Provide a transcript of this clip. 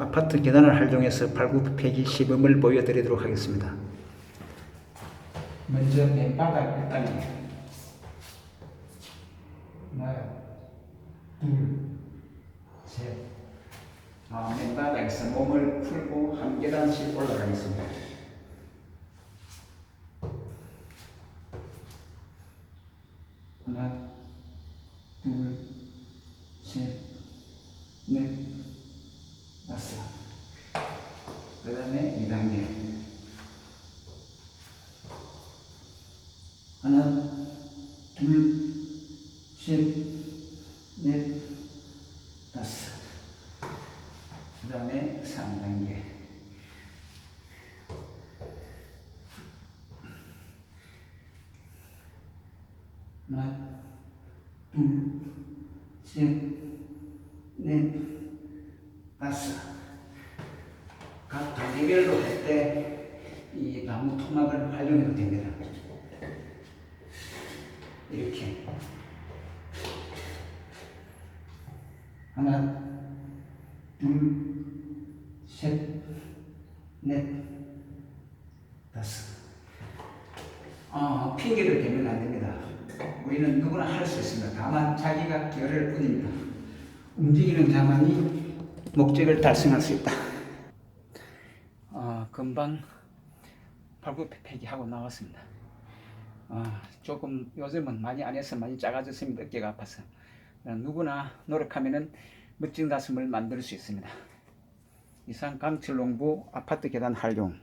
아파트 계단을 활용해서 발굽 폐기 시범을 보여드리도록 하겠습니다. 먼저 맨바닥 일단 하나, 둘, 셋. 아, 맨바닥에서 몸을 풀고 한 계단씩 올라가겠습니다. 하나, 둘, 셋, 넷, 다섯. 그 다음에 2단계. 하나, 둘, 셋, 넷, 다섯. 그 다음에 3단계. 하나, 둘, 셋, 넷, 다섯. 각 단계별로 할때 이 나무 토막을 활용해도 됩니다. 이렇게. 하나, 둘, 셋, 넷, 다섯. 아, 핑계를 대면 안 됩니다. 우리는 누구나 할 수 있습니다. 다만 자기가 결을 뿐입니다. 움직이는 자만이 목적을 달성할 수 있다. 아, 금방 발굽폐기 하고 나왔습니다. 아, 조금 요즘은 많이 안 해서 많이 작아졌습니다. 어깨가 아파서. 아, 누구나 노력하면은 멋진 가슴을 만들 수 있습니다. 이상 강철농부 아파트 계단 활용